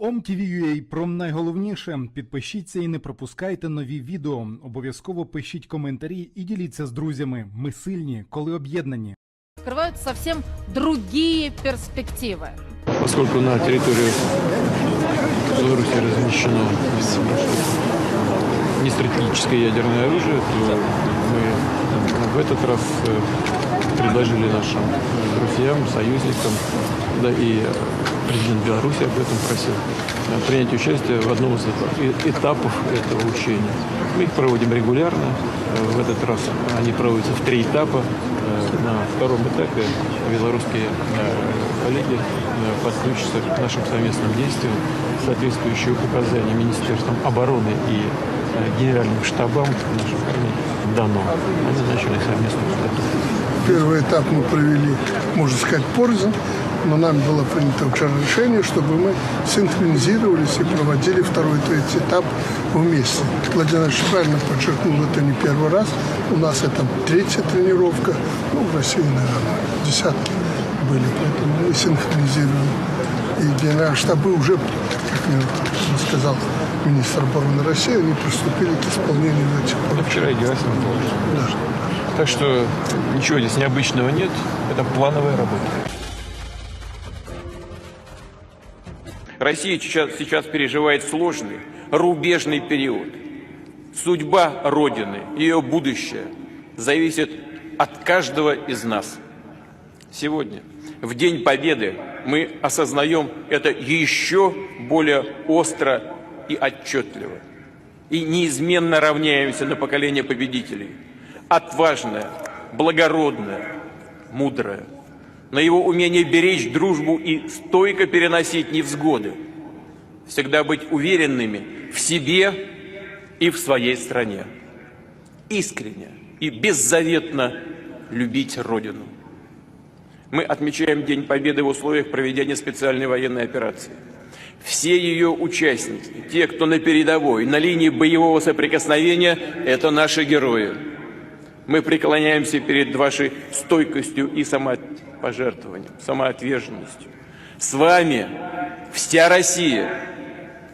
OMTV.ua про найголовніше. Підпишіться і не пропускайте нові відео. Обов'язково пишіть коментарі і діліться з друзями. Ми сильні, коли об'єднані. открывают совсем другие перспективы. Поскольку на территории Беларуси размещено нестратегическое ядерное оружие, то мы в этот раз э, предложили нашим э, друзьям, союзникам, да и э, президент Беларуси об этом просил, э, принять участие в одном из э- этапов этого учения. Мы их проводим регулярно. Э, В этот раз они проводятся в три этапа. На втором этапе белорусские коллеги подключатся к нашим совместным действиям. Соответствующие указания Министерством обороны и генеральным штабам нашей армии дано. Они начали совместную подготовку. Первый этап мы провели, можно сказать, пользу, но нам было принято вчера решение, чтобы мы синхронизировались и проводили второй и третий этап вместе. Владимир Ильич правильно подчеркнул, это не первый раз. У нас это третья тренировка. Ну, в России, наверное, десятки были, поэтому мы синхронизируем. И генеральные штабы уже, как мне сказал министр обороны России, они приступили к исполнению этих поручений. вчера и Герасимов тоже. Так что ничего здесь необычного нет. Это плановая работа. Россия сейчас, сейчас переживает сложный, рубежный период. Судьба Родины, ее будущее зависит от каждого из нас. Сегодня, в День Победы, мы осознаем это еще более остро и отчетливо. И неизменно равняемся на поколение победителей. Отважное, благородное, мудрое. На его умение беречь дружбу и стойко переносить невзгоды. Всегда быть уверенными в себе и в своей стране. Искренне и беззаветно любить Родину. Мы отмечаем День Победы в условиях проведения специальной военной операции. Все ее участники, те, кто на передовой, на линии боевого соприкосновения, это наши герои. Мы преклоняемся перед вашей стойкостью и самопожертвованием, самоотверженностью. С вами вся Россия.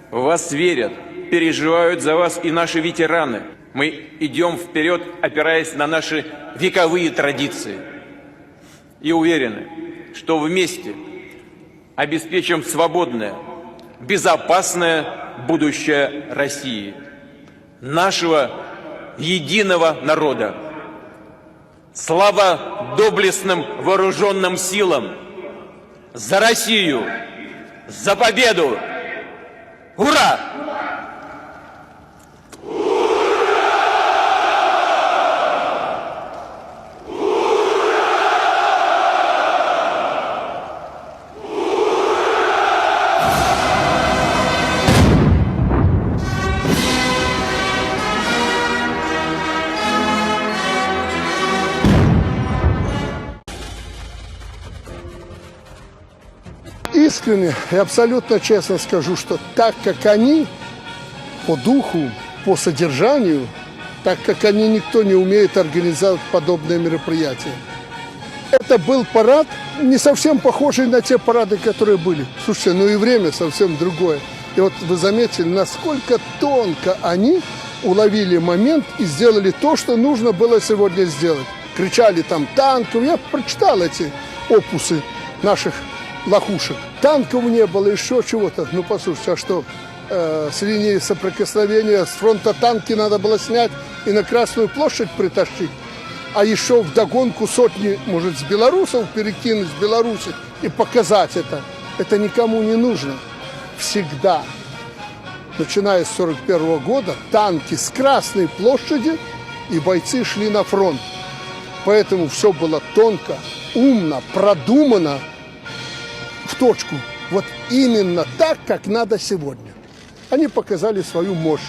В вас верят, переживают за вас и наши ветераны. Мы идем вперед, опираясь на наши вековые традиции. И уверены, что вместе обеспечим свободное, безопасное будущее России, нашего единого народа. Слава доблестным вооруженным силам! За Россию! За победу! Ура! Искренне и абсолютно честно скажу, что так как они по духу, по содержанию, так как они никто не умеет организовать подобные мероприятия. Это был парад, не совсем похожий на те парады, которые были. Слушайте, ну и время совсем другое. И вот вы заметили, насколько тонко они уловили момент и сделали то, что нужно было сегодня сделать. Кричали там танков. Я прочитал эти опусы наших лохушек. Танков не было, еще чего-то. Ну, послушайте, а что, э, с линии соприкосновения, с фронта танки надо было снять и на Красную площадь притащить? А еще вдогонку сотни, может, с белорусов перекинуть, с Беларуси и показать это. Это никому не нужно. Всегда, начиная с 41 года, танки с Красной площади и бойцы шли на фронт. Поэтому все было тонко, умно, продумано, в точку. Вот именно так, как надо сегодня. Они показали свою мощь.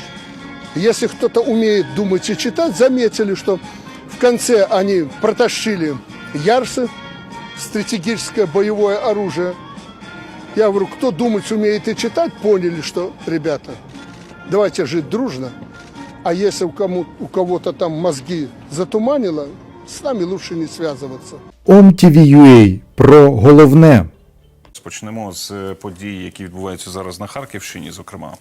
Если кто-то умеет думать и читать, заметили, что в конце они протащили ярсы, стратегическое боевое оружие. Я говорю, кто думать умеет и читать, поняли, что, ребята, давайте жить дружно. А если у, кому, у кого-то там мозги затуманило, с нами лучше не связываться. OMTV.ua про головне. Розпочнемо з е, подій, які відбуваються зараз на Харківщині. Зокрема,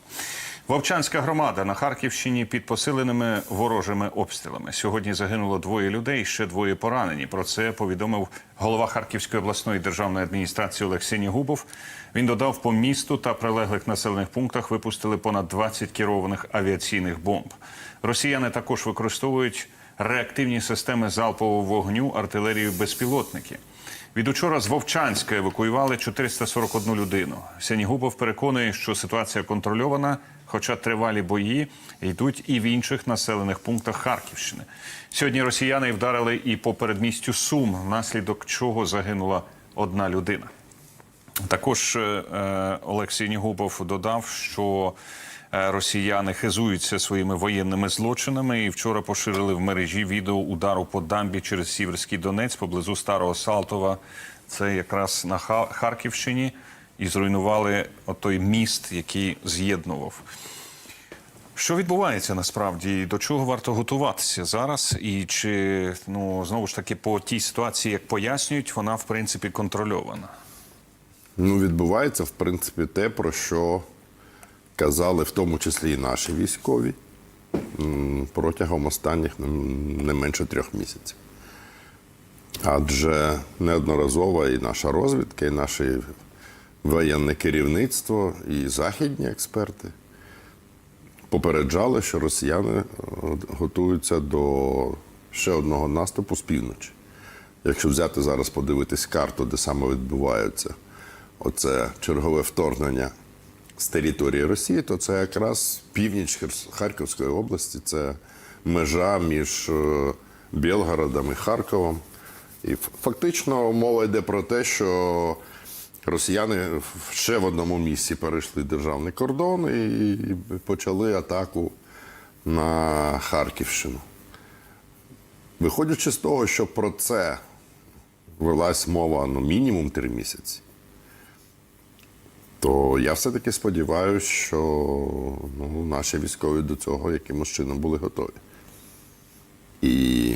Вовчанська громада на Харківщині під посиленими ворожими обстрілами. Сьогодні загинуло двоє людей, ще двоє поранені. Про це повідомив голова Харківської обласної державної адміністрації Олег Сінігубов. Він додав, по місту та прилеглих населених пунктах випустили понад 20 керованих авіаційних бомб. Росіяни також використовують реактивні системи залпового вогню, артилерію, безпілотники. Від учора з Вовчанська евакуювали 441 людину. Сенігубов переконує, що ситуація контрольована, хоча тривалі бої йдуть і в інших населених пунктах Харківщини. Сьогодні росіяни вдарили і по передмістю Сум, внаслідок чого загинула одна людина. Також е, е, Олексій Нігубов додав, що росіяни хизуються своїми воєнними злочинами і вчора поширили в мережі відео удару по дамбі через Сіверський Донець поблизу Старого Салтова. Це якраз на Харківщині. І зруйнували отой міст, який з'єднував. Що відбувається насправді? До чого варто готуватися зараз? І чи ну знову ж таки по тій ситуації, як пояснюють, вона в принципі контрольована? Ну, відбувається, в принципі, те, про що казали в тому числі і наші військові протягом останніх не менше трьох місяців. Адже неодноразово і наша розвідка, і наше воєнне керівництво, і західні експерти попереджали, що росіяни е, готуються до ще одного наступу з півночі. Якщо взяти зараз, подивитись карту, де саме відбуваються оце чергове вторгнення з території Росії, то це якраз північ Харківської області, це межа між е, Білгородом і Харковом. І фактично мова йде про те, що росіяни ще в одному місці перейшли державний кордон і почали атаку на Харківщину. Виходячи з того, що про це велась мова ну, мінімум три місяці, то я все-таки сподіваюся, що ну, наші військові до цього якимось чином були готові. І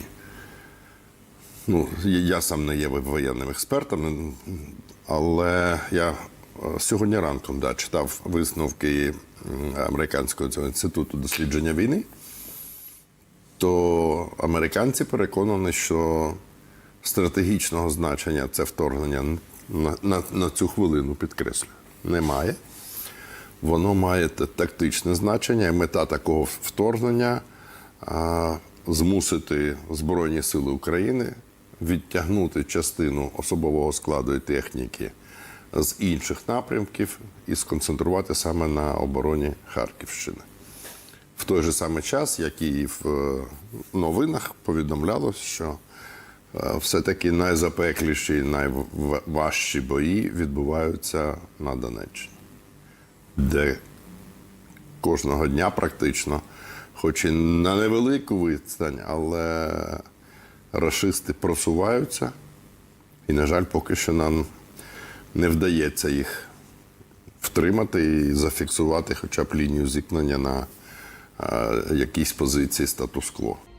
ну, я сам не є воєнним експертом, але я е, сьогодні ранком да, читав висновки американського цього інституту дослідження війни то американці переконані, що стратегічного значення це вторгнення на, на, на цю хвилину підкреслюю, немає. Воно має тактичне значення, і мета такого вторгнення змусити Збройні Сили України відтягнути частину особового складу і техніки з інших напрямків і сконцентрувати саме на обороні Харківщини. В той же самий час, як і в е, новинах повідомлялось, що все-таки найзапекліші, найважчі бої відбуваються на Донеччині, де кожного дня практично, хоч і на невелику відстань, але рашисти просуваються, і, на жаль, поки що нам не вдається їх втримати і зафіксувати хоча б лінію зіткнення на е, якійсь позиції статус-кво.